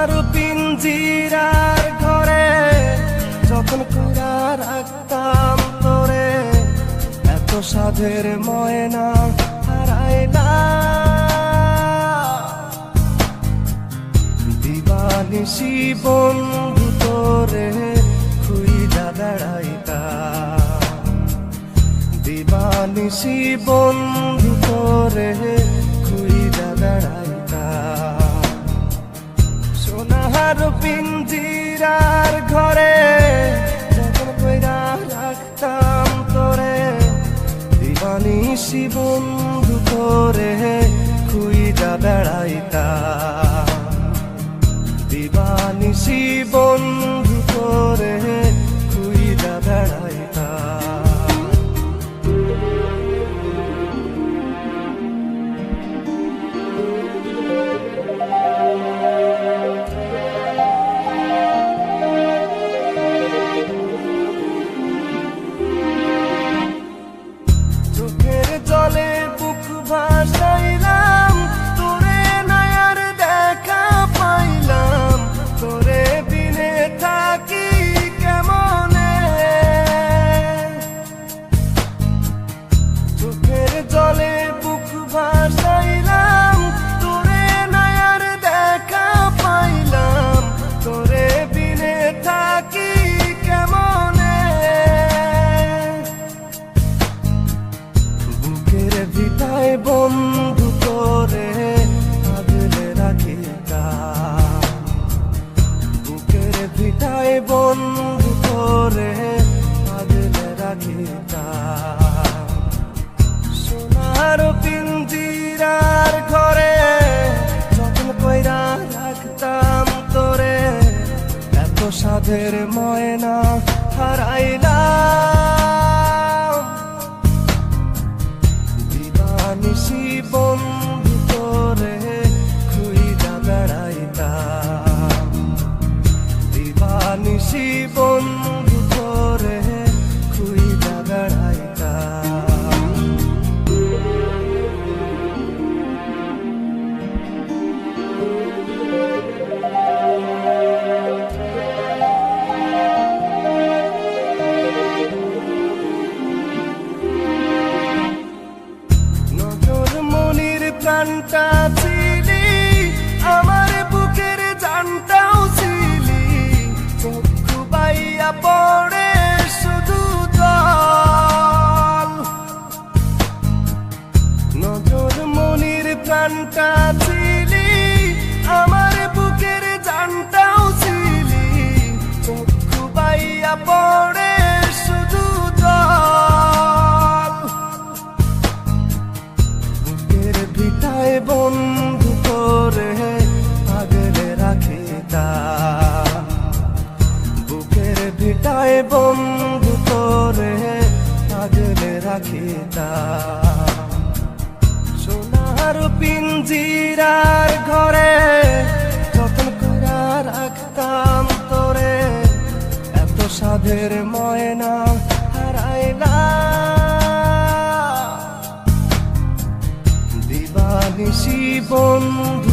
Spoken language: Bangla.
সোনার পিঞ্জিরার ঘরে, যখন কইরা রাখতাম তোরে, এত সাধের ময়না হারাইলা দিবানিসি বন্ধু তোরে খুইজা বেড়াইতা দিবানিসি বন্ধু তোরে পিঞ্জিরার ঘরে যখন কইরা রাখতাম তোরে দিবানি শিবন্ধু তোরে সাধের ময়না হারাইলাম ছিলি, আমার বুকের জানটাও ছিলি। চক্ষু বাইয়া পড়ে শুধু জল। নজর মনির প্রাণটা ছিলি, আমার বুকের জানটাও ছিলি। চক্ষু বাইয়া পড়ে বন্ধু করে আগলে রাখিতা সোনার পিঞ্জিরার ঘরে যখন কইরা রাখতাম তোরে, এত সাধের ময়না হারাইলা দিবানিসি বন্ধু